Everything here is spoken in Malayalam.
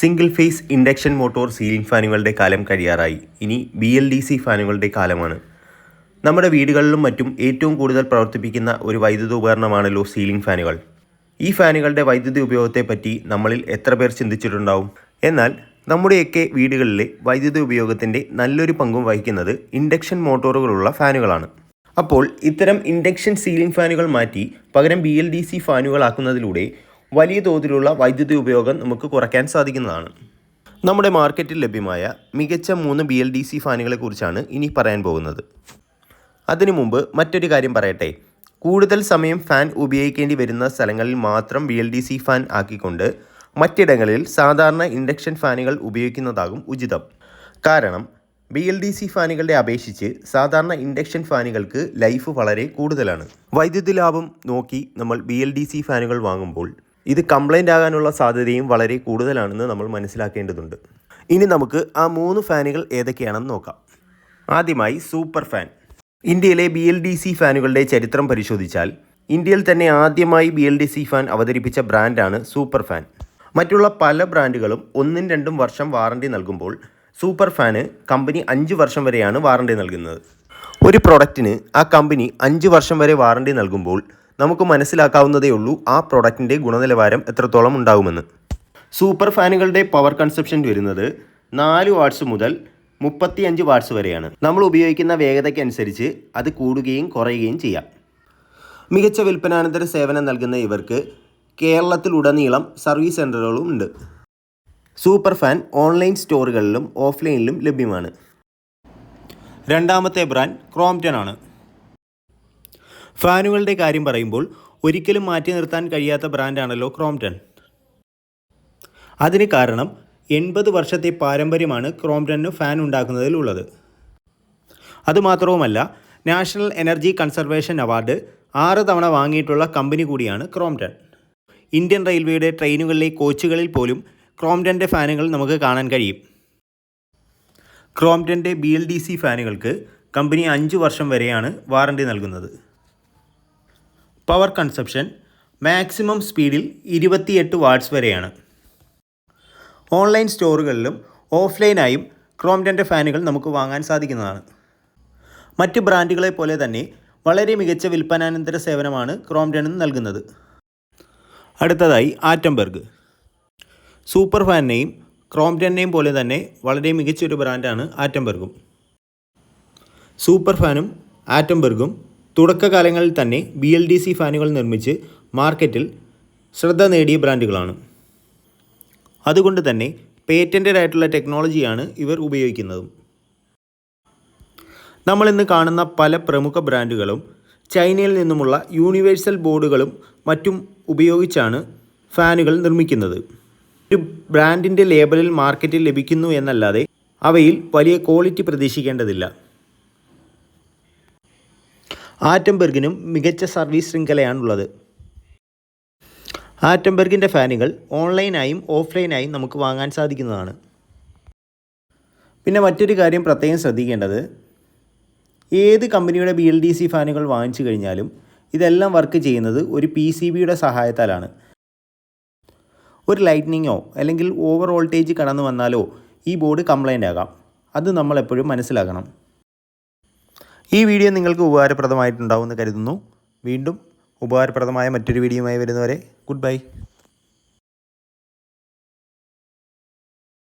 Single phase induction motor ceiling ഫാനുകളുടെ കാലം കഴിയാറായി. ഇനി ബി എൽ ഡി സി ഫാനുകളുടെ കാലമാണ്. നമ്മുടെ വീടുകളിലും മറ്റും ഏറ്റവും കൂടുതൽ പ്രവർത്തിപ്പിക്കുന്ന ഒരു വൈദ്യുത ഉപകരണമാണല്ലോ സീലിംഗ് ഫാനുകൾ ഈ ഫാനുകളുടെ വൈദ്യുതി ഉപയോഗത്തെപ്പറ്റി നമ്മളിൽ എത്ര പേർ ചിന്തിച്ചിട്ടുണ്ടാവും? എന്നാൽ നമ്മുടെയൊക്കെ വീടുകളിലെ വൈദ്യുതി ഉപയോഗത്തിന്റെ നല്ലൊരു പങ്കും വഹിക്കുന്നത് ഇൻഡക്ഷൻ മോട്ടോറുകളുള്ള ഫാനുകളാണ് അപ്പോൾ ഇത്തരം ഇൻഡക്ഷൻ സീലിംഗ് ഫാനുകൾ മാറ്റി പകരം ബി എൽ ഡി സി ഫാനുകളാക്കുന്നതിലൂടെ വലിയ തോതിലുള്ള വൈദ്യുതി ഉപയോഗം നമുക്ക് കുറയ്ക്കാൻ സാധിക്കുന്നതാണ്. നമ്മുടെ മാർക്കറ്റിൽ ലഭ്യമായ മികച്ച മൂന്ന് ബി എൽ ഡി സി ഫാനുകളെക്കുറിച്ചാണ് ഇനി പറയാൻ പോകുന്നത്. അതിനു മുമ്പ് മറ്റൊരു കാര്യം പറയട്ടെ. കൂടുതൽ സമയം ഫാൻ ഉപയോഗിക്കേണ്ടി വരുന്ന സ്ഥലങ്ങളിൽ മാത്രം B L D C fan ആക്കിക്കൊണ്ട് മറ്റിടങ്ങളിൽ സാധാരണ ഇൻഡക്ഷൻ ഫാനുകൾ ഉപയോഗിക്കുന്നതാകും ഉചിതം. കാരണം ബി എൽ ഡി സി ഫാനുകളുടെ അപേക്ഷിച്ച് സാധാരണ ഇൻഡക്ഷൻ ഫാനുകൾക്ക് ലൈഫ് വളരെ കൂടുതലാണ്. വൈദ്യുതി ലാഭം നോക്കി നമ്മൾ ബി എൽ ഡി സി ഫാനുകൾ വാങ്ങുമ്പോൾ ഇത് കംപ്ലൈന്റ് ആകാനുള്ള സാധ്യതയും വളരെ കൂടുതലാണെന്ന് നമ്മൾ മനസ്സിലാക്കേണ്ടതുണ്ട്. ഇനി നമുക്ക് ആ മൂന്ന് ഫാനുകൾ ഏതൊക്കെയാണെന്ന് നോക്കാം. ആദ്യമായി സൂപ്പർ ഫാൻ. ഇന്ത്യയിലെ ബി എൽ ഡി സി ഫാനുകളുടെ ചരിത്രം പരിശോധിച്ചാൽ ഇന്ത്യയിൽ തന്നെ ആദ്യമായി B L D C fan അവതരിപ്പിച്ച ബ്രാൻഡാണ് സൂപ്പർ ഫാൻ. മറ്റുള്ള പല ബ്രാൻഡുകളും ഒന്നും രണ്ടും വർഷം വാറണ്ടി നൽകുമ്പോൾ സൂപ്പർ ഫാന് കമ്പനി അഞ്ച് വർഷം വരെയാണ് വാറണ്ടി നൽകുന്നത്. ഒരു പ്രൊഡക്റ്റിന് ആ കമ്പനി അഞ്ച് വർഷം വരെ വാറണ്ടി നൽകുമ്പോൾ നമുക്ക് മനസ്സിലാക്കാവുന്നതേ ഉള്ളൂ ആ പ്രൊഡക്റ്റിന്റെ ഗുണനിലവാരം എത്രത്തോളം ഉണ്ടാകുമെന്ന് സൂപ്പർ ഫാനുകളുടെ പവർ കൺസപ്ഷൻ വരുന്നത് നാല് വാട്ട്സ് മുതൽ മുപ്പത്തിയഞ്ച് വാട്ട്സ് വരെയാണ്. നമ്മൾ ഉപയോഗിക്കുന്ന വേഗതയ്ക്കനുസരിച്ച് അത് കൂടുകയും കുറയുകയും ചെയ്യാം. മികച്ച വിൽപ്പനാനന്തര സേവനം നൽകുന്ന ഇവർക്ക് കേരളത്തിലുടനീളം സർവീസ് സെന്ററുകളും ഉണ്ട്. സൂപ്പർ ഫാൻ ഓൺലൈൻ സ്റ്റോറുകളിലും ഓഫ്ലൈനിലും ലഭ്യമാണ്. രണ്ടാമത്തെ ബ്രാൻഡ് ക്രോംപ്റ്റൺ ആണ്. ഫാനുകളുടെ കാര്യം പറയുമ്പോൾ ഒരിക്കലും മാറ്റി നിർത്താൻ കഴിയാത്ത ബ്രാൻഡാണല്ലോ ക്രോംപ്റ്റൺ. അതിന് കാരണം എൺപത് വർഷത്തെ പാരമ്പര്യമാണ് ക്രോംപ്റ്റണിന് ഫാൻ ഉണ്ടാക്കുന്നതിൽ ഉള്ളത് അതുമാത്രവുമല്ല നാഷണൽ എനർജി കൺസർവേഷൻ അവാർഡ് ആറ് തവണ വാങ്ങിയിട്ടുള്ള കമ്പനി കൂടിയാണ് ക്രോംപ്റ്റൺ. ഇന്ത്യൻ റെയിൽവേയുടെ ട്രെയിനുകളിലെ കോച്ചുകളിൽ പോലും ക്രോംപ്റ്റന്റെ ഫാനുകൾ നമുക്ക് കാണാൻ കഴിയും. ക്രോംപ്റ്റന്റെ ബി എൽ ഡി സി ഫാനുകൾക്ക് കമ്പനി അഞ്ച് വർഷം വരെയാണ് വാറണ്ടി നൽകുന്നത്. പവർ കൺസപ്ഷൻ മാക്സിമം സ്പീഡിൽ ഇരുപത്തിയെട്ട് വാട്ട്സ് വരെയാണ്. ഓൺലൈൻ സ്റ്റോറുകളിലും ഓഫ്ലൈനായും ക്രോംഡന്റെ ഫാനുകൾ നമുക്ക് വാങ്ങാൻ സാധിക്കുന്നതാണ്. മറ്റ് ബ്രാൻഡുകളെ പോലെ തന്നെ വളരെ മികച്ച വിൽപ്പനാനന്തര സേവനമാണ് ക്രോംഡനും നൽകുന്നത്. അടുത്തതായി ആറ്റംബർഗ്. സൂപ്പർ ഫാനിനെയും ക്രോംഡനെയും പോലെ തന്നെ വളരെ മികച്ച മികച്ചൊരു ബ്രാൻഡാണ് ആറ്റംബർഗും. സൂപ്പർ ഫാനും ആറ്റംബർഗും തുടക്കകാലങ്ങളിൽ തന്നെ ബി എൽ ഡി സി ഫാനുകൾ നിർമ്മിച്ച് മാർക്കറ്റിൽ ശ്രദ്ധ നേടിയ ബ്രാൻഡുകളാണ്. അതുകൊണ്ട് തന്നെ പേറ്റന്റഡ് ആയിട്ടുള്ള ടെക്നോളജിയാണ് ഇവർ ഉപയോഗിക്കുന്നതും. നമ്മളിന്ന് കാണുന്ന പല പ്രമുഖ ബ്രാൻഡുകളും ചൈനയിൽ നിന്നുമുള്ള യൂണിവേഴ്സൽ ബോർഡുകളും മറ്റും ഉപയോഗിച്ചാണ് ഫാനുകൾ നിർമ്മിക്കുന്നത്. ഒരു ബ്രാൻഡിന്റെ ലേബലിൽ മാർക്കറ്റിൽ ലഭിക്കുന്നു എന്നല്ലാതെ അവയിൽ വലിയ ക്വാളിറ്റി പ്രതീക്ഷിക്കേണ്ടതില്ല. ആറ്റംബർഗിനും മികച്ച സർവീസ് ശൃംഖലയാണുള്ളത്. ആറ്റംബർഗിന്റെ ഫാനുകൾ ഓൺലൈനായും ഓഫ്ലൈനായും നമുക്ക് വാങ്ങാൻ സാധിക്കുന്നതാണ്. പിന്നെ മറ്റൊരു കാര്യം പ്രത്യേകം ശ്രദ്ധിക്കേണ്ടത് ഏത് കമ്പനിയുടെ ബി എൽ ഡി സി ഫാനുകൾ വാങ്ങിച്ചു കഴിഞ്ഞാലും ഇതെല്ലാം വർക്ക് ചെയ്യുന്നത് ഒരു പി സി ബിയുടെ സഹായത്താലാണ്. ഒരു ലൈറ്റ്നിങ്ങോ അല്ലെങ്കിൽ ഓവർ വോൾട്ടേജ് കടന്നു വന്നാലോ ഈ ബോർഡ് കംപ്ലൈന്റ് ആകാം. അത് നമ്മളെപ്പോഴും മനസ്സിലാക്കണം. ഈ വീഡിയോ നിങ്ങൾക്ക് ഉപകാരപ്രദമായിട്ടുണ്ടാവുമെന്ന് കരുതുന്നു. വീണ്ടും ഉപകാരപ്രദമായ മറ്റൊരു വീഡിയോയുമായി വരുന്നവരെ ഗുഡ് ബൈ